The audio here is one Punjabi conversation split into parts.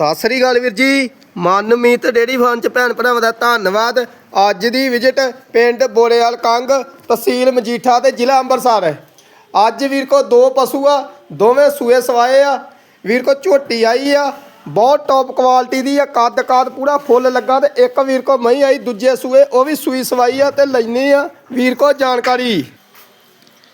ਸਤਿ ਸ੍ਰੀ ਅਕਾਲ ਵੀਰ ਜੀ। ਮਨਮੀਤ ਡੇਰੀ ਫਾਰਮ ਚ ਭੈਣ ਭਰਾਵਾਂ ਦਾ ਧੰਨਵਾਦ। ਅੱਜ ਦੀ ਵਿਜ਼ਿਟ ਪਿੰਡ ਬੋੜੇਵਾਲ ਕੰਗ ਤਹਿਸੀਲ ਮਜੀਠਾ ਤੇ ਜ਼ਿਲ੍ਹਾ ਅੰਮ੍ਰਿਤਸਰ ਹੈ। ਅੱਜ ਵੀਰ ਕੋ ਦੋ ਪਸ਼ੂ ਆ ਦੋਵੇਂ ਸੂਏ ਸਵਾਏ ਆ। ਵੀਰ ਕੋ ਝੋਟੀ ਆਈ ਆ ਬਹੁਤ ਟੌਪ ਕੁਆਲਿਟੀ ਦੀ ਆ ਕੱਦ ਕੱਦ ਪੂਰਾ ਫੁੱਲ ਲੱਗਾ ਤੇ ਇੱਕ ਵੀਰ ਕੋ ਮਹੀਂ ਆਈ ਦੂਜੇ ਸੂਏ ਉਹ ਵੀ ਸੂਈ ਸਵਾਈ ਆ ਤੇ ਲੈਣੀ ਆ। ਵੀਰ ਕੋ ਜਾਣਕਾਰੀ।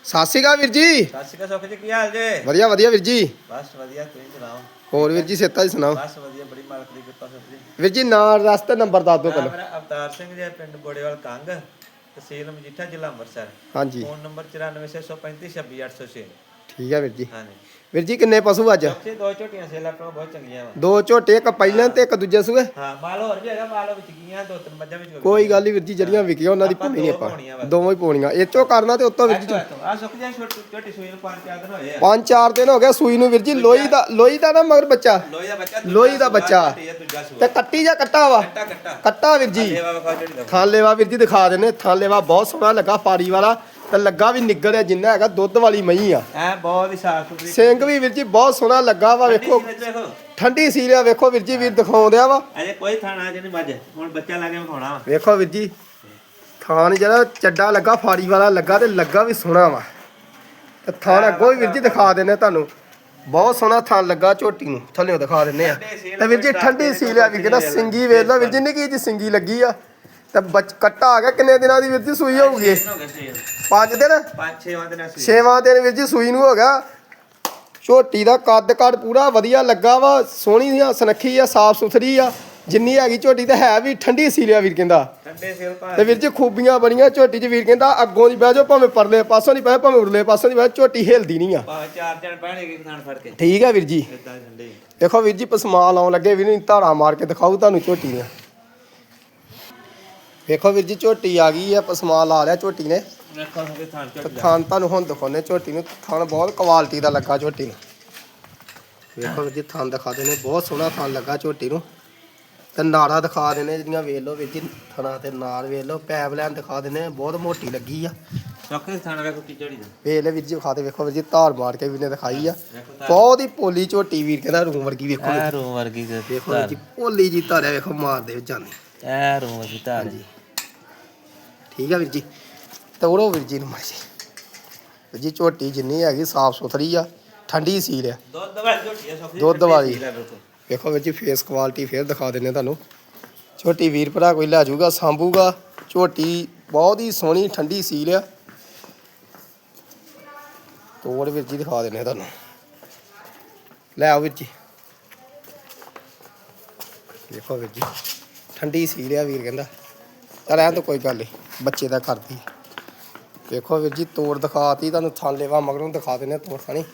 ਸਤਿ ਸ੍ਰੀ ਅਕਾਲ ਵੀਰ ਜੀ। ਸਤਿ ਸ਼੍ਰੀ ਅਕਾਲ ਸੁਖ ਜੀ ਕੀ ਹਾਲ ਜੇ? ਵਧੀਆ ਵਧੀਆ ਵੀਰ ਜੀ। ਬਸ ਵਧੀਆ ਤੁਸੀਂ ਸੁਣਾਓ? ਹੋਰ ਵੀਰ ਜੀ ਸੇਤਾ ਜੀ ਸੁਣਾਓ। ਬਸ ਵਧੀਆ ਬੜੀ ਮਾਲਕ ਦੀ ਕਿਰਪਾ ਜੀ ਵੀਰ ਜੀ ਨਾਂ ਰਸਤੇ ਨੰਬਰ ਦੱਸ ਦਿਓ ਪਹਿਲਾਂ। ਮੇਰਾ ਅਵਤਾਰ ਸਿੰਘ ਜੀ ਪਿੰਡ ਬੋੜੇਵਾਲ ਕੰਗ ਤਹਿਸੀਲ ਮਜੀਠਾ ਜ਼ਿਲ੍ਹਾ ਅੰਮ੍ਰਿਤਸਰ। ਹਾਂਜੀ। ਫੋਨ ਨੰਬਰ 9465352806 ਠੀਕ ਹੈ ਵੀਰ ਜੀ। ਹਾਂਜੀ। ਵੀਰ ਜੀ ਕਿੰਨੇ ਪਸ਼ੂ ਅੱਜ? ਦੋ ਝੋਟੀਆਂ ਸੇਲ ਆਪਣਾ ਬਹੁਤ ਚੰਗੀਆਂ ਵਾ। ਦੋ ਝੋਟੇ ਇੱਕ ਪਹਿਲਾਂ ਤੇ ਇੱਕ ਦੂਜੇ ਸੂਏ? ਹਾਂ ਮਾਲ ਹੋਰ ਵੀ ਹੈਗਾ ਮਾਲ ਵਿੱਚ ਗਈਆਂ ਦੋ ਤਿੰਨ ਮੱਝਾਂ ਵਿੱਚ ਕੋਈ ਗੱਲ ਨਹੀਂ ਵੀਰ ਜੀ ਜਿਹੜੀਆਂ ਵਿਕੀਆਂ ਉਹਨਾਂ ਦੀ ਨਹੀਂ ਦੋ ਆਪਾਂ। ਦੋਵੇਂ ਹੀ ਪਾਉਣੀਆਂ ਇਹ ਚੋਂ ਕਰਨਾ ਤੇ ਉੱਤੋਂ ਵੀਰ ਜੀ ਆ ਸੁਖ ਜੀ ਛੋਟੀ ਝੋਟੀ ਸੂਈ ਨੂੰ ਪੰਜ ਚਾਰ ਦਿਨ ਹੋਏ ਆ। ਪੰਜ ਚਾਰ ਦਿਨ ਹੋ ਗਏ ਸੂਈ ਨੂੰ ਵੀਰ ਜੀ ਲੋਈ ਦਾ ਲੋਈ ਦਾ ਨਾ ਮਗਰ ਬੱਚਾ। ਲੋਹੀ ਦਾ ਬੱਚਾ ਲੋਹੀ ਦਾ ਤੇ ਕੱਟੀ ਜਾਂ ਕੱਟਾ ਵਾ? ਕੱਟਾ ਵੀਰ ਜੀ। ਸੇਵਾ ਵਿਖਾ ਝੋਟੀ ਦਾ ਥਾਂ ਲੈਵਾ ਵੀਰ ਜੀ ਦਿਖਾ ਦਿੰਨੇ ਥਾਂ ਲੈਵਾ ਬਹੁਤ ਸੋਹਣਾ ਲੱਗਾ ਪਾਰੀ ਵਾਲਾ। ਤੇ ਲੱਗਾ ਵੀ ਨਿੱਗਰ ਹੈ ਜਿੰਨਾ ਹੈਗਾ ਦੁੱਧ ਵਾਲੀ ਮਹੀਂ ਆ। ਐ ਬਹੁਤ ਹੀ ਸਾਫ਼ ਸੁਥਰੀ। ਸਿੰਘ ਵੀ ਵੀਰ ਜੀ ਬਹੁਤ ਸੋਹਣਾ ਲੱਗਾ ਵਾ ਵੇਖੋ। ਠੰਡੀ ਸੀਰਿਆ ਵੇਖੋ ਵੀਰ ਜੀ ਵੀਰ ਦਿਖਾਉਂਦਿਆ ਵਾ। ਅਜੇ ਕੋਈ ਥਾਣਾ ਜਿਹਨੇ ਮੱਝ ਹੁਣ ਬੱਚਾ ਲਾ ਕੇ ਵਿਖਾਉਣਾ ਵਾ। ਵੇਖੋ ਵੀਰ ਜੀ ਥਾਨ ਜਿਹੜਾ ਚੱਡਾ ਲੱਗਾ ਫਾੜੀ ਵਾਲਾ ਲੱਗਾ ਤੇ ਲੱਗਾ ਵੀ ਸੋਹਣਾ ਵਾ। ਤੇ ਥਾਨ ਅੱਗੋਂ ਵੀ ਵੀਰ ਜੀ ਦਿਖਾ ਦਿੰਨੇ ਤੁਹਾਨੂੰ। ਬਹੁਤ ਸੋਹਣਾ ਥਾਨ ਲੱਗਾ ਝੋਟੀ ਨੂੰ ਥੱਲੇੋਂ ਦਿਖਾ ਦਿੰਨੇ ਆ। ਤੇ ਵੀਰ ਜੀ ਠੰਡੀ ਸੀ ਲਿਆ ਵੀ ਕਿਹਦਾ ਸਿੰਗੀ ਵੇਖ ਲਓ ਵੀਰ ਜੀ ਨਿੱਕੀ ਜੀ ਸਿੰਗੀ ਲੱਗੀ ਆ। ਤੇ ਬੱਚ ਕੱਟਾ ਆ ਗਿਆ ਕਿੰਨੇ ਦਿਨਾਂ ਦੀ ਵੀਰ ਜੀ ਸੂਈ ਹੋਊਗੀ? ਹੋ ਗਏ ਪੰਜ ਦਿਨ? ਪੰਜ ਛੇ ਵਾਂ ਦਿਨਾਂ ਛੇਵਾਂ ਦਿਨ ਵੀਰ ਜੀ ਸੂਈ ਨੂੰ ਹੋ ਗਿਆ। ਝੋਟੀ ਦਾ ਕੱਦ ਕੱਦ ਪੂਰਾ ਵਧੀਆ ਲੱਗਾ ਵਾ ਸੋਹਣੀ ਆ ਸੁਨੱਖੀ ਆ ਸਾਫ਼ ਸੁਥਰੀ ਆ। ਜਿੰਨੀ ਹੈਗੀ ਝੋਟੀ ਤੇ ਹੈ ਵੀ ਠੰਡੀ ਸੀ ਲਿਆ ਵੀਰ ਕਹਿੰਦਾ। ਠੰਡੇ ਸੇਲ ਪਾ ਤੇ ਵੀਰ ਜੀ ਖੂਬੀਆਂ ਬੜੀਆਂ ਝੋਟੀ 'ਚ ਵੀਰ ਕਹਿੰਦਾ ਅੱਗੋਂ ਦੀ ਬਹਿ ਜਾਓ ਭਾਵੇਂ ਪਰਲੇ ਪਾਸੋਂ ਦੀ ਬਹਿ ਭਾਵੇਂ ਉਰਲੇ ਪਾਸੋਂ ਦੀ ਬਹਿ ਝੋਟੀ ਹਿਲਦੀ ਨਹੀਂ ਆ। ਭਾਵੇਂ ਚਾਰ ਜਣ ਬਹਿਣਗੇ ਇੱਕ ਥਾਣ ਫੜ ਕੇ। ਠੀਕ ਹੈ ਵੀਰ ਜੀ। ਇਦਾਂ ਠੰਡੇ। ਦੇਖੋ ਵੀਰ ਜੀ ਪਸਮਾਲ ਆਉਣ ਲੱਗੇ ਵੀਰ ਨੂੰ ਧਾਰਾ ਮਾਰ ਕੇ ਦਿਖਾਊ ਤੁਹਾਨੂੰ ਝੋਟੀ ਦੀਆਂ। ਵੇਖੋ ਵੀਰ ਜੀ ਝੋਟੀ ਆ ਗਈ ਆ ਪਸਮਾਲ ਆ ਲਿਆ ਝੋਟੀ ਨੇ। ਥਾਨ ਤੁਹਾਨੂੰ ਹੁਣ ਦਿਖਾਉਨੇ ਝੋਟੀ ਨੂੰ ਥਾਨ ਬਹੁਤ ਕੁਆਲਿਟੀ ਦਾ ਲੱਗਾ ਝੋਟੀ ਨੂੰ। ਵੇਖੋ ਵੀਰ ਜੀ ਥਾਨ ਦਿਖਾ ਦੇਣੇ ਬਹੁਤ ਸੋਹਣਾ ਥਾਨ ਲੱਗਾ ਝੋਟੀ ਨੂੰ। ਤੇ ਨਾੜਾ ਦਿਖਾ ਦੇਣੇ ਜਿਹੜੀਆਂ ਵੇਖ ਲਓ ਵੀਰ ਜੀ ਥਣਾ ਤੇ ਨਾੜ ਵੇਖ ਲਓ ਪੈਪ ਲੈਣ ਦਿਖਾ ਦੇਣੇ ਬਹੁਤ ਮੋਟੀ ਲੱਗੀ ਆ। ਸੋਕੇ ਥਾਣ ਵੇਖੋ ਕੀ ਝੋਟੀ ਦਾ ਵੇਖ ਲੈ ਵੀਰ ਜੀ ਵਿਖਾ ਦੇ ਵੇਖੋ ਵੀਰ ਜੀ ਧਾਰ ਮਾਰ ਕੇ ਵੀਰ ਨੇ ਦਿਖਾਈ ਆ। ਬਹੁਤ ਹੀ ਪੋਲੀ ਝੋਟੀ ਵੀਰ ਕਹਿੰਦਾ ਰੂਮ ਵਰਗੀ ਵੇਖੋ ਜੀ। ਰੂਮ ਵਰਗੀ ਵੇਖੋ ਵੀਰ ਜੀ ਪੋਲੀ ਜੀ ਧਾਰਿਆ ਵੇਖੋ ਮਾਰਦੇ ਜਾਂਦੇ ਐ ਰੂਮ ਵਰਗੀ ਧਾਰ। ਹਾਂਜੀ। ਠੀਕ ਆ ਵੀਰ ਜੀ? ਤੋੜੋ ਵੀਰ ਜੀ ਨੂੰ ਮਾਰ ਜੀ ਵੀਰ ਜੀ ਝੋਟੀ ਜਿੰਨੀ ਹੈਗੀ ਸਾਫ਼ ਸੁਥਰੀ ਆ ਠੰਡੀ ਸੀਲ ਆ। ਦੁੱਧ ਵਾਲੀ ਝੋਟੀ ਆ ਸੋਕੇ ਦੁੱਧ ਵਾਲੀ। ਵੇਖੋ ਵੀਰ ਜੀ ਫੇਸ ਕੁਆਲਿਟੀ ਫੇਰ ਦਿਖਾ ਦਿੰਨੇ ਤੁਹਾਨੂੰ। ਝੋਟੀ ਵੀਰ ਭਰਾ ਕੋਈ ਲੈ ਜਾਊਗਾ ਸਾਂਭੂਗਾ। ਝੋਟੀ ਬਹੁਤ ਹੀ ਸੋਹਣੀ ਠੰਡੀ ਸੀਲ ਆ। ਤੋੜ ਵੀਰ ਜੀ ਦਿਖਾ ਦਿੰਨੇ ਤੁਹਾਨੂੰ। ਲੈ ਆਓ ਵੀਰ ਜੀ। ਵੇਖੋ ਵੀਰ ਜੀ ਠੰਡੀ ਸੀਲ ਆ ਵੀਰ ਕਹਿੰਦਾ। ਤਾਂ ਰਹਿਣ ਤੋਂ ਕੋਈ ਗੱਲ ਨਹੀਂ ਬੱਚੇ ਦਾ ਕਰਦੀ। ਵੇਖੋ ਵੀਰ ਜੀ ਤੋੜ ਦਿਖਾਤੀ ਤੁਹਾਨੂੰ ਥਾਂ ਲੈਵਾ ਮਗਰੋਂ ਦਿਖਾ ਦਿੰਨੇ ਤੋੜ ਖਾਣੀ।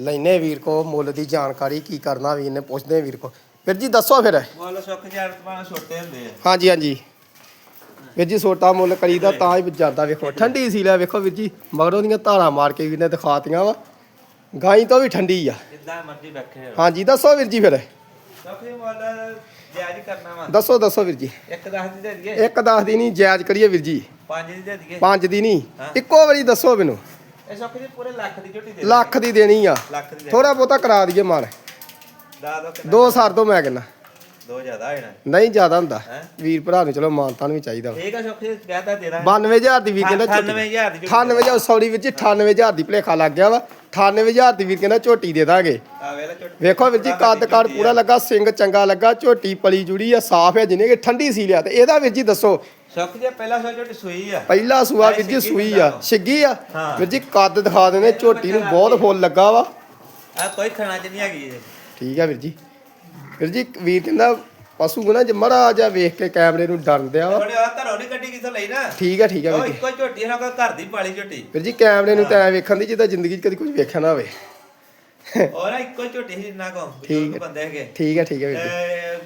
ਲੈਨੇ ਵੀਰ ਕੋ ਮੁੱਲ ਦੀ ਜਾਣਕਾਰੀ ਕੀ ਕਰਨਾ ਵੀਰ ਨੇ ਪੁੱਛਦੇ ਵੀਰ ਕੋ। ਵੀਰ ਜੀ ਦੱਸੋ ਫਿਰ। ਬੋਲ ਸੁੱਕ ਜਾਣ ਤੋਂ ਛੋਟੇ ਹੁੰਦੇ ਆ। ਹਾਂਜੀ ਹਾਂਜੀ। ਵੀਰ ਜੀ ਛੋਟਾ ਮੁੱਲ ਕਰੀਦਾ ਤਾਂ ਹੀ ਜਾਂਦਾ ਵੇਖੋ। ਠੰਡੀ ਸੀ ਲੈ ਵੇਖੋ ਵੀਰ ਜੀ ਮਗਰੋਂ ਦੀਆਂ ਧਾਰਾਂ ਮਾਰ ਕੇ ਵੀਰ ਨੇ ਦਿਖਾਤੀਆਂ ਵਾ। ਗਾਈ ਤੋਂ ਵੀ ਠੰਡੀ ਆ। ਜਿੱਦਾਂ ਮਰਜ਼ੀ ਬੈਠੇ ਹਾਂਜੀ ਦੱਸੋ ਵੀਰ ਜੀ ਫਿਰ। ਸੋਕੇ ਮੁੱਲ ਜਾਇਜ਼ ਕਰਨਾ ਵਾ। ਦੱਸੋ ਦੱਸੋ ਵੀਰ ਜੀ। ਇੱਕ ਦਸ ਦੀ ਦੇ ਦਈਏ ਇੱਕ ਦਸ ਦੀ ਨਹੀਂ ਜਾਇਜ਼ ਕਰੀਏ ਵੀਰ ਜੀ। ਪੰਜ ਦੀ ਦੇ ਦਈਏ ਪੰਜ ਦੀ ਨਹੀਂ। ਹਾਂ। ਇੱਕੋ ਵਾਰੀ ਦੱਸੋ ਮੈਨੂੰ। ਇਹ ਸੋਕੇ ਦੀ ਪੂਰੇ ਲੱਖ ਦੀ ਝੋਟੀ ਦੇ ਲੱਖ ਦੀ ਦੇਣੀ ਆ। ਲੱਖ ਦੀ ਦੇ ਥੋੜਾ ਬਹੁਤਾ ਕਰਾ ਦਈਏ ਮਾਰ ਦਾ ਦੋ ਕਿੰਨਾ? ਦੋ ਸਰ ਦੋ ਮੈਂ ਕਹਿੰਦਾ। ਦੋ ਜ਼ਿਆਦਾ ਹੋਣਾ ਨਹੀਂ ਜ਼ਿਆਦਾ ਹੁੰਦਾ। ਹੈਂ? ਵੀਰ ਭਰਾ ਨੂੰ ਚਲੋ ਮਾਨਤਾਨ ਵੀ ਚਾਹੀਦਾ। ਠੀਕ ਆ ਦਾ ਦੇ ਦਾਂਗੇ। 92000 ਦੀ ਵੀਰ ਕਹਿੰਦਾ 98000 ਦੀ ਝੋਟੀ 98000 ਸੌਰੀ ਵਿੱਚ 98000 ਦੀ ਭਲੇਖਾ ਲੱਗ ਗਿਆ ਵਾ। 98000 ਦੀ ਵੀਰ ਕਹਿੰਦਾ ਝੋਟੀ ਦੇ ਦਾਂਗੇ। ਵੇਖੋ ਵੀਰ ਜੀ ਕੱਦ ਕੱਦ ਪੂਰਾ ਲੱਗਾ ਸਿੰਘ ਚੰਗਾ ਲੱਗਾ ਝੋਟੀ ਪਲੀ ਜੁੜੀ ਆ ਸਾਫ਼ ਹੈ ਜਿਨੇ ਕਿ ਠੰਡੀ ਸੀ ਲਿਆ। ਤੇ ਇਹਦਾ ਵੀਰ ਜੀ ਦੱਸੋ। ਸੁੱਕ ਜੇ ਪਹਿਲਾ ਸੋ ਝੋਟੀ ਸੂਈ ਆ। ਪਹਿਲਾ ਸੂਆ ਵੀਰ ਜੀ ਸੂਈ ਆ। ਛਿੱਗੀ ਆ। ਵੀਰ ਜੀ ਕੱਦ ਦਿਖਾ ਦੇਣੇ ਝੋਟੀ ਨੂੰ ਬਹੁਤ ਫੁੱਲ ਲੱਗਾ ਵਾ। ਆ ਕੋਈ ਥਣਾ ਚ ਨਹੀਂ ਹੈਗੀ ਇਹ। ਠੀਕ ਆ ਵੀਰ ਜੀ। ਵੀਰ ਜੀ ਵੀਰ ਕਹਿੰਦਾ ਪਸ਼ੂ ਨਾ ਜੇ ਮੜਾ ਜਾ ਵੇਖ ਕੇ ਕੈਮਰੇ ਨੂੰ ਡਰਦਿਆ ਵਾ। ਥੋੜੇ ਆ ਘਰੋਂ ਨਹੀਂ ਗੱਡੀ ਕਿਥੋਂ ਲਈ ਨਾ। ਠੀਕ ਆ ਠੀਕ ਆ ਵੀਰ ਜੀ। ਇੱਕੋ ਝੋਟੀ ਹੈ ਨਾ ਕੋਈ ਘਰ ਦੀ ਪਾਲੀ ਝੋਟੀ। ਵੀਰ ਜੀ ਕੈਮਰੇ ਨੂੰ ਤਾਂ ਐ ਵੇਖਣ ਦੀ ਜਿੱਦਾਂ ਜ਼ਿੰਦਗੀ 'ਚ ਕਦੀ ਕੁਝ ਵੇਖਿਆ ਨਾ ਹੋਵੇ। ਔਰ ਇੱਕੋ ਝੋਟੀ ਸੀ ਜਿੰਨਾ ਕੋ ਠੀਕ ਬਜ਼ੁਰਗ ਹੈ। ਬੰਦੇ ਹੈਗੇ ਠੀਕ ਆ ਠੀਕ ਆ ਵੀਰ ਜੀ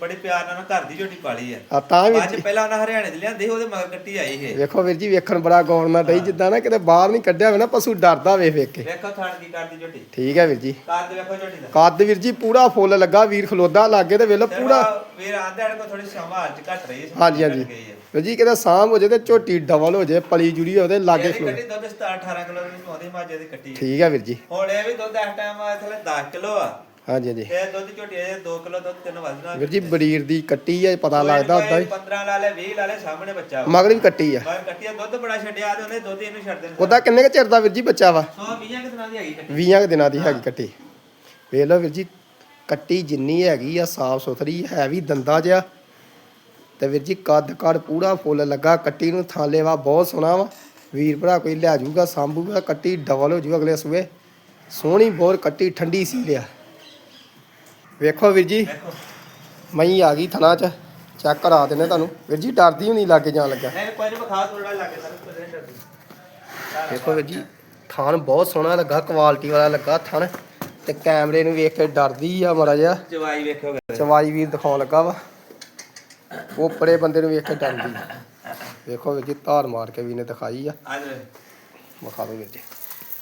ਬੜੀ ਪਿਆਰ ਨਾਲ ਉਹਨਾਂ ਘਰ ਦੀ ਝੋਟੀ ਪਾਲੀ ਆ। ਆ ਤਾਂ ਵੀਰ ਬਾਅਦ ਜੀ ਚ ਪਹਿਲਾਂ ਉਹਨਾਂ ਹਰਿਆਣੇ ਦੇ ਲਿਆਂਦੇ ਸੀ, ਉਹਦੇ ਮਗਰ ਕੱਟੀ ਆਈ ਇਹ। ਵੇਖੋ ਵੀਰ ਜੀ ਵੇਖਣ ਬੜਾ ਗੌਰ ਨਾਲ ਡਈ ਜਿੱਦਾਂ ਨਾ ਕਿਤੇ ਬਾਹਰ ਨਹੀਂ ਕੱਢਿਆ ਹੋਵੇ ਨਾ ਪਸ਼ੂ ਡਰਦਾ ਵੇਖ ਵੇਖ ਕੇ। ਵੇਖੋ ਥਣ ਕੀ ਕਰਦੀ ਝੋਟੀ। ਠੀਕ ਹੈ ਵੀਰ ਜੀ। ਕੱਦ ਵੇਖੋ ਝੋਟੀ ਦਾ। ਕੱਦ ਵੀਰ ਜੀ ਪੂਰਾ ਫੁੱਲ ਲੱਗਾ ਵੀਰ ਖਲੋਦਾ ਲਾਗੇ ਤੇ ਵੇਲੋ ਪੂਰਾ। ਵੀਰ ਆਂਦੇ ਆੜ ਕੋ ਥੋੜੀ ਸੰਭਾਲ ਚ ਘਟ ਰਹੀ ਸੀ ਹਾਂਜੀ ਹਾਂਜੀ। ਵੀਰ ਜੀ ਕਿਤੇ ਸਾਂਭ ਹੋ ਜੇ ਤੇ ਝੋਟੀ ਡਬਲ ਹੋ ਜੇ ਪਲੀ ਜੁੜੀ ਉਹਦੇ ਲਾਗੇ ਖਲੋ। ਕੱਟੀ ਦੁੱਧ 17 18 ਕਿਲੋ ਦੀ ਚੋਂਦੀ ਮਾਜੇ ਦੀ ਕੱਟੀ। ਠੀਕ ਹੈ ਵੀਰ ਜੀ। ਹੁਣ ਇਹ ਵੀ ਦੁੱਧ ਇਸ ਟਾਈਮ ਅਗਲੇ 10 ਕਿਲੋ ਆ। ਹਾਂਜੀ ਹਾਂਜੀ। ਤੇ ਦੁੱਧ ਝੋਟੀ ਇਹ 2 ਕਿਲੋ ਦੁੱਧ ਤਿੰਨ ਵਧਣਾ ਵੀਰ ਜੀ ਬਰੀਰ ਦੀ ਕੱਟੀ ਆ ਪਤਾ ਲੱਗਦਾ ਉਦਾਂ ਹੀ। 15 ਲਾ ਲੈ 20 ਲਾ ਲੈ ਸਾਹਮਣੇ ਬੱਚਾ ਵਾ। ਮਗਰ ਵੀ ਕੱਟੀ ਆ। ਬਾਹਰ ਕੱਟਿਆ ਦੁੱਧ ਬੜਾ ਛੱਡਿਆ ਤੇ ਉਹਨੇ ਦੁੱਧ ਇਹਨੂੰ ਛੱਡ ਦੇਣਾ। ਉਹਦਾ ਕਿੰਨੇ ਕੁ ਚਿਰ ਦਾ ਵੀਰ ਜੀ ਬੱਚਾ ਵਾ? 120 ਕਿਤਨਾ ਦੀ ਹੈਗੀ ਕੱਟੀ। 20 ਕੁ ਦਿਨਾਂ ਦੀ ਹੈਗੀ ਕੱਟੀ। ਵੇਖ ਲਓ ਵੀਰ ਜੀ ਕੱਟੀ ਜਿੰਨੀ ਹੈਗੀ ਆ ਸਾਫ਼ ਸੁਥਰੀ ਹੈ ਵੀ ਦੰਦਾ ਜਿਆ ਤੇ ਵੀਰ ਜੀ ਕੱਦ ਕੱਦ ਪੂਰਾ ਫੁੱਲ ਲੱਗਾ ਕੱਟੀ ਨੂੰ ਥਾਲੇਵਾ ਬਹੁਤ ਸੋਹਣਾ ਵਾ। ਵੀਰ ਭਰਾ ਕੋਈ ਲੈ ਜਾਊਗਾ ਸਾਂਭੂਗਾ ਕੱਟੀ ਡਬਲ ਹੋ ਜੂ ਅਗਲੇ ਸੂਏ। ਸੋਹਣੀ ਬੋਰ ਕੱਟੀ ਠੰਡੀ ਸੀ ਲਿਆ। ਵੇਖੋ ਵੀਰ ਜੀ ਮਈ ਆ ਗਈ ਥਣਾ ਚ ਚੈੱਕ ਕਰਾ ਦਿੰਨੇ ਤੁਹਾਨੂੰ। ਵੀਰ ਜੀ ਡਰਦੀ ਹੁਣੀ ਲਾਗੇ ਜਾਣ ਲੱਗਾ। ਨਹੀਂ ਕੋਈ ਨਹੀਂ ਬਖਾ ਥੋੜਾ ਲੱਗੇ ਸਰ ਕੋਈ ਨਹੀਂ ਡਰਦੀ। ਦੇਖੋ ਵੀਰ ਜੀ ਥਣ ਬਹੁਤ ਸੋਹਣਾ ਲੱਗਾ ਕੁਆਲਿਟੀ ਵਾਲਾ ਲੱਗਾ ਥਣ ਤੇ ਕੈਮਰੇ ਨੂੰ ਵੇਖ ਕੇ ਡਰਦੀ ਆ ਮਾੜਾ ਜਿਹਾ। ਜਵਾਈ ਵੇਖੋ ਚਵਾਈ ਵੀਰ ਦਿਖਾਉਣ ਲੱਗਾ ਵਾ। ਉਹ ਪਰੇ ਬੰਦੇ ਨੂੰ ਵੇਖ ਕੇ ਡਰਦੀ। ਵੇਖੋ ਵੀਰ ਜੀ ਧਾਰ ਮਾਰ ਕੇ ਵੀ ਨੇ ਦਿਖਾਈ ਆ। ਵਿਖਾ ਵੀਰ ਜੀ।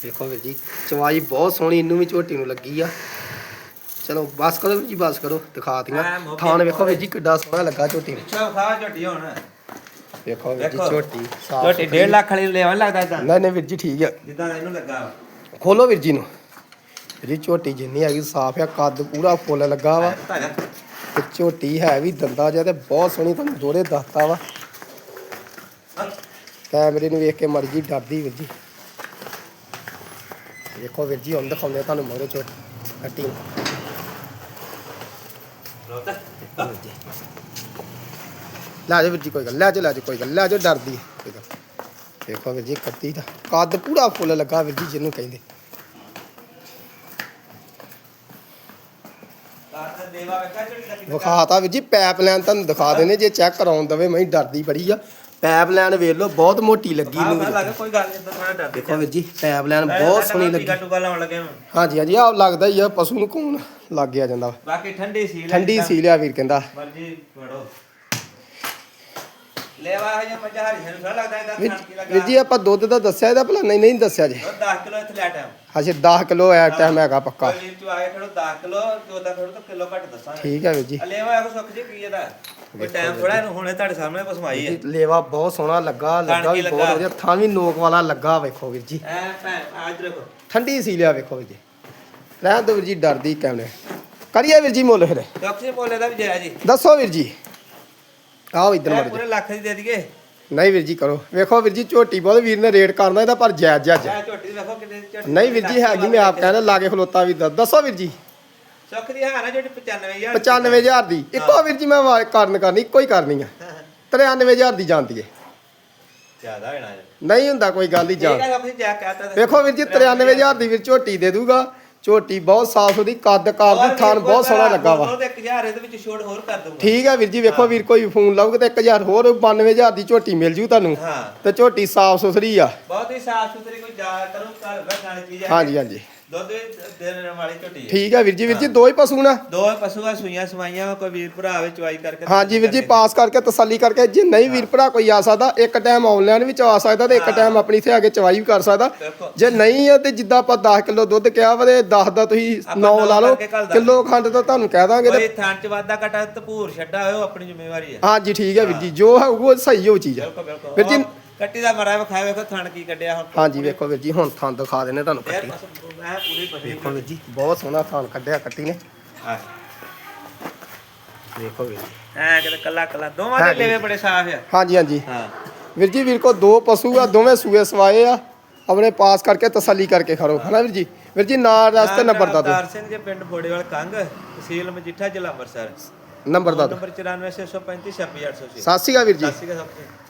ਵੇਖੋ ਵੀਰ ਜੀ ਚਵਾਈ ਬਹੁਤ ਸੋਹਣੀ ਇਹਨੂੰ ਵੀ ਝੋਟੀ ਨੂੰ ਲੱਗੀ ਆ। ਚਲੋ ਬਸ ਕਰੋ ਜੀ ਬਸ ਕਰੋ ਦਿਖਾ ਐ ਥਾਣ ਵੇਖੋ ਵੀਰ ਜੀ ਕਿੱਡਾ ਸੋਹਣਾ ਲੱਗਾ ਝੋਟੀ। ਨੂੰ ਪਿੱਛੋਂ ਖਾ ਝੋਟੀ ਹੁਣ। ਵੇਖੋ ਵੀਰ ਜੀ ਵੇਖੋ। ਝੋਟੀ ਸਾਫ਼ ਝੋਟੀ 1.5 ਲੱਖ ਵਾਲੀ ਲੈਵਣ ਲੱਗਦਾ ਇਦਾਂ ਨਹੀਂ ਨਹੀਂ ਵੀਰ ਜੀ ਠੀਕ ਆ। ਜਿੱਦਾਂ ਇਹਨੂੰ ਲੱਗਾ। ਖੋਲੋ ਵੀਰ ਜੀ ਨੂੰ। ਵੀਰ ਜੀ ਝੋਟੀ ਜਿੰਨੀ ਹੈਗੀ ਸਾਫ਼ ਆ ਕੱਦ ਪੂਰਾ ਫੁੱਲ ਲੱਗਾ ਵਾ। ਧਾਗਾ। ਤੇ ਝੋਟੀ ਹੈ ਵੀ ਦੰਦਾ ਜਿਹਾ ਤੇ ਬਹੁਤ ਸੋਹਣੀ ਤੁਹਾਨੂੰ ਦੋਰੇ ਦੱਸਤਾ ਵਾ। ਕੈਮਰੇ ਨੂੰ ਵੇਖ ਕੇ ਮਰਜ਼ੀ ਡਰਦੀ ਵੀਰ ਜੀ। ਵੇਖੋ ਵੀਰ ਜੀ ਹੁਣ ਦਿਖਾਉਂਦੇ ਆ ਤੁਹਾਨੂੰ ਮਗਰੋਂ ਚੋ ਕੱਟੀ ਨੂੰ। ਲੈ ਜਾ ਵੀਰ ਜੀ ਕੋਈ ਗੱਲ ਲੈ ਜਾ ਲੈ ਜਾ ਕੋਈ ਗੱਲ ਲੈ ਜਾ ਡਰਦੀ ਕੋਈ ਗੱਲ ਵੇਖੋ ਵੀਰ ਜੀ ਕੱਟੀ ਦਾ ਕੱਦ ਪੂਰਾ ਫੁੱਲ ਲੱਗਾ ਵੀਰ ਜੀ ਜਿਹਨੂੰ ਕਹਿੰਦੇ। ਵਿਖਾਤਾ ਵੀਰ ਜੀ ਪਾਈਪ ਲਾਈਨ ਤੁਹਾਨੂੰ ਦਿਖਾ ਦੇਣੇ ਜੇ ਚੈੱਕ ਕਰਾਉਣ ਦਵੇ ਮੈਂ ਡਰਦੀ ਬੜੀ ਆ। ਪਾਈਪ ਲਾਈਨ ਵੇਖ ਲਓ ਬਹੁਤ ਮੋਟੀ ਲੱਗੀ ਲੱਗਾ ਕੋਈ ਗੱਲ ਨਹੀਂ ਥੋੜਾ ਡਰ ਦੇਖੋ ਵੀਰ ਜੀ ਪਾਈਪ ਲਾਈਨ ਬਹੁਤ ਸੋਹਣੀ ਲੱਗੀ। ਟੂਕਾ ਲਾਉਣ ਲੱਗੇ ਹੁਣ। ਹਾਂਜੀ ਹਾਂਜੀ ਆ ਲੱਗਦਾ ਹੀ ਆ ਪਸ਼ੂ ਨੂੰ ਕੌਣ ਲੱਗ ਗਿਆ ਜਾਂਦਾ। ਵਾ। ਬਾਕੀ ਠੰਡੀ ਸੀ ਠੰਡੀ ਸੀ ਲਿਆ ਵੀਰ ਕਹਿੰਦਾ। ਮਰਜ਼ੀ ਫੜੋ। ਲੈਵਾ ਹੈ ਜਾਂ ਮੱਝਾਂ ਹਰੀ ਨੂੰ ਥੋੜਾ ਲੱਗਦਾ ਇਹਦਾ ਵੀਰ ਖਾਣ ਲੱਗਾ। ਜੀ ਆਪਾਂ ਦੁੱਧ ਦਾ ਦੱਸਿਆ ਇਹਦਾ ਭਲਾ? ਨਹੀਂ ਨਹੀਂ ਦੱਸਿਆ ਜੀ। ਦੁੱਧ 10 ਕਿਲੋ ਇੱਥੇ ਲੈ ਟਾਈਮ। ਅੱਛਾ 10 ਕਿਲੋ ਐ ਟਾਈਮ ਹੈਗਾ ਪੱਕਾ। ਕੋਈ ਵੀਰ ਚ ਆਏ ਥੋੜਾ 10 ਕਿਲੋ ਦੋ ਤਾਂ ਥੋੜਾ ਤੋਂ ਕਿਲੋ ਘੱਟ ਦੱਸਾਂਗੇ। ਠੀਕ ਹੈ ਵੀਰ ਜੀ। ਲੈਵਾ ਆਖੋ ਸੁੱਖ ਜੀ ਕੀ ਇਹਦਾ? ਕੋਈ ਟਾਈਮ ਥੋੜਾ ਇਹਨੂੰ ਹੁਣੇ ਤੁਹਾਡੇ ਸਾਹਮਣੇ ਪਸਮਾਈ ਹੈ। ਜੀ, ਲੇਵਾ ਬਹੁਤ ਸੋਹਣਾ ਲੱਗਾ ਲੱਗਾ ਵੀ ਬਹੁਤ? ਵਧੀਆ ਥਾਂ ਵੀ ਨੋਕ ਵਾਲਾ ਲੱਗਾ ਵੇਖੋ ਵੀਰ ਜੀ। ਐ ਭੈਣ ਅੱਜ ਦੇਖੋ। ਠੰਡੀ ਸੀ ਲਿਆ ਵੇਖੋ ਵੀਰ ਜੀ। ਰਹਿਣ ਦੋ ਵੀਰ ਜੀ ਡਰਦੀ ਕੈਮਰੇ। ਕਰੀਏ ਵੀਰ ਜੀ ਮੁੱਲ ਫਿਰ। ਡਾਕਟਰ ਬੋਲੇ ਦਾ ਵੀ ਜੈ ਜੀ। ਦੱਸੋ ਵੀਰ ਜੀ। ਆਓ ਇੱਧਰ ਮੜ ਪੂਰੇ ਲੱਖ ਦੀ ਦੇ ਦਈਏ। ਨਹੀਂ ਵੀਰ ਜੀ ਕਰੋ। ਵੇਖੋ ਵੀਰ ਜੀ ਝੋਟੀ ਬਹੁਤ ਵੀਰ ਨੇ ਰੇਟ ਕਰਨਾ ਇਹਦਾ ਪਰ ਜਾਇਜ਼ ਜਾਇਜ਼ ਝੋਟੀ ਵੇਖੋ ਕਿੰਨੇ ਝੋਟੀ ਨਹੀਂ ਵੀਰ ਜੀ ਹੈਗੀ ਮੈਂ ਆਪ ਕਹਿੰਦਾ ਲਾਗੇ ਖਲੋਤਾ ਵੀ ਦੱਸੋ ਵੀਰ ਜੀ। ਸੁੱਖ ਦੀ ਹੈ ਨਾ ਜਿਹੜੀ 95000 95000 ਦੀ ਇੱਕੋ ਵੀਰ ਜੀ ਮੈਂ ਆਵਾਜ਼ ਕਰਨ ਕਰਨੀ ਇੱਕੋ ਹੀ ਕਰਨੀ ਆ। 93000 ਦੀ ਜਾਂਦੀ ਹੈ ਜ਼ਿਆਦਾ ਹੋਣਾ ਨਹੀਂ ਹੁੰਦਾ ਕੋਈ ਗੱਲ ਹੀ ਜੈ ਵੇਖੋ ਵੀਰ ਜੀ 93000 ਦੀ ਵੀਰ ਝੋਟੀ ਦੇ ਦੂਗਾ। ਝੋਟੀ ਬਹੁਤ ਸਾਫ਼ ਸੁਥਰੀ ਕੱਦ ਕਾਰ ਦੀ ਥਾਨ ਬਹੁਤ ਸੋਹਣਾ ਲੱਗਾ ਵਾ। ਉਹਦੇ 1000 ਇਹਦੇ ਵਿੱਚ ਛੋਟ ਹੋਰ ਕਰ ਦੂੰਗਾ ਠੀਕ ਹੈ ਵੀਰ ਜੀ ਵੇਖੋ ਵੀਰ ਕੋਈ ਫੋਨ ਲਾਊਗਾ ਤੇ 1000 ਹੋਰ 92000 ਦੀ ਝੋਟੀ ਮਿਲ ਜੂ ਤੁਹਾਨੂੰ। ਤੇ ਝੋਟੀ ਸਾਫ਼ ਸੁਥਰੀ ਆ। ਬਹੁਤ ਹੀ ਸਾਫ਼ ਸੁਥਰੀ ਕੋਈ ਜਾ ਕਰੋ ਘਰ ਬੈਠ ਵਾਲੀ ਚੀਜ਼ ਹੈ। ਹਾਂਜੀ ਹਾਂਜੀ। ਦੁੱਧ ਵੀ ਦੇਣ ਵਾਲੀ ਝੋਟੀ ਹੈ। ਠੀਕ ਹੈ ਵੀਰ ਜੀ ਵੀਰ ਜੀ ਦੋ ਹੀ ਪਸ਼ੂ ਨਾ? ਦੋ ਪਸ਼ੂਆਂ ਸੂਈਆਂ ਸਵਾਈਆਂ ਕੋਈ ਵੀਰ ਭਰਾ ਆਵੇ ਚਵਾਈ ਕਰਕੇ ਹਾਂਜੀ ਵੀਰ ਜੀ ਪਾਸ ਕਰਕੇ ਤਸੱਲੀ ਕਰਕੇ ਜੇ ਨਹੀਂ ਵੀਰ ਭਰਾ ਕੋਈ ਆ ਸਕਦਾ ਇੱਕ ਟਾਈਮ ਆਨਲਾਈਨ ਵੀ ਚਵਾ ਸਕਦਾ ਤੇ ਇੱਕ ਟਾਈਮ ਆਪਣੀ ਇੱਥੇ ਆ ਕੇ ਚਵਾਈ ਵੀ ਕਰ ਸਕਦਾ। ਜੇ ਨਹੀਂ ਹੈ ਤੇ ਜਿੱਦਾਂ ਆਪਾਂ 10 ਕਿਲੋ ਦੁੱਧ ਕਿਹਾ ਵਾ ਤੇ 10 ਦਾ ਤੁਸੀਂ ਆਪਾਂ 9 ਨੌ ਲਾ ਲਓ। ਕਿਲੋ ਖੰਡ ਤਾਂ ਤੁਹਾਨੂੰ ਕਹਿ ਦਾਂਗੇ ਤੇ ਥਾਂ ਚ ਵਾਧਾ ਘਟਾ ਧਪੂਰ ਛੱਡਾ ਹੋਇਆ ਆਪਣੀ ਜ਼ਿੰਮੇਵਾਰੀ ਹੈ। ਹਾਂਜੀ ਠੀਕ ਹੈ ਵੀਰ ਜੀ ਜੋ ਹੈ ਉਹ ਸਹੀ ਹੋ ਚੀਜ਼ ਆ। ਬਿਲਕੁਲ ਬਿਲਕੁਲ। ਵੀਰ ਜੀ ਕੱਟੀ ਦਾ ਮਰਾ ਵਿਖਾਇਆ ਵੇਖੋ ਥਣ ਕੀ ਕੱਢਿਆ ਹੁਣ। ਹਾਂਜੀ ਵੇਖੋ ਵੀਰ ਜੀ ਹੁਣ ਥਾਂ ਦਿਖਾ ਦੇਣੇ ਤੁਹਾਨੂੰ ਯਾਰ ਕੱਟੀ। ਬਸ ਮੈਂ ਪੂਰੀ ਪਸੀ ਵੇਖੋ ਵੀਰ ਜੀ ਬਹੁਤ ਸੋਹਣਾ ਥਾਂ ਕੱਢਿਆ ਕੱਟੀ ਨੇ। ਹਾਂ। ਵੇਖੋ ਵੀਰ ਜੀ। ਐ ਕਿਤੇ ਕੱਲਾ ਕੱਲਾ ਦੋਵਾਂ ਦੇ ਲੇਵੇ ਬੜੇ ਸਾਫ਼ ਆ। ਹਾਂਜੀ ਹਾਂਜੀ। ਹਾਂ। ਵੀਰ ਜੀ ਵੀਰ ਕੋ ਦੋ ਪਸ਼ੂ ਆ ਦੋਵੇਂ ਸੂਏ ਸਵਾਏ ਆ। ਆਪਣੇ ਪਾਸ ਕਰਕੇ ਤਸੱਲੀ ਕਰਕੇ ਖੜੋ ਹਨਾ ਵੀਰ ਜੀ? ਵੀਰ ਜੀ ਨਾਂ ਰਸਤੇ ਨੰਬਰ ਦਾ ਦਿਓ। ਅਵਤਾਰ ਸਿੰਘ ਜੀ ਪਿੰਡ ਬੋੜੇਵਾਲ ਕੰਗ ਤਹਿਸੀਲ ਮਜੀਠਾ ਜ਼ਿਲ੍ਹਾ ਅੰਮ੍ਰਿਤਸਰ। ਨੰਬਰ ਦਾ ਦਿਓ। ਨੰਬਰ 946535 26806 ਸਤਿ ਸ਼੍ਰੀ ਅਕਾਲ ਵੀਰ ਜੀ। ਸਤਿ ਸ਼੍ਰੀ ਅਕਾਲ ਸਭ ਤੋਂ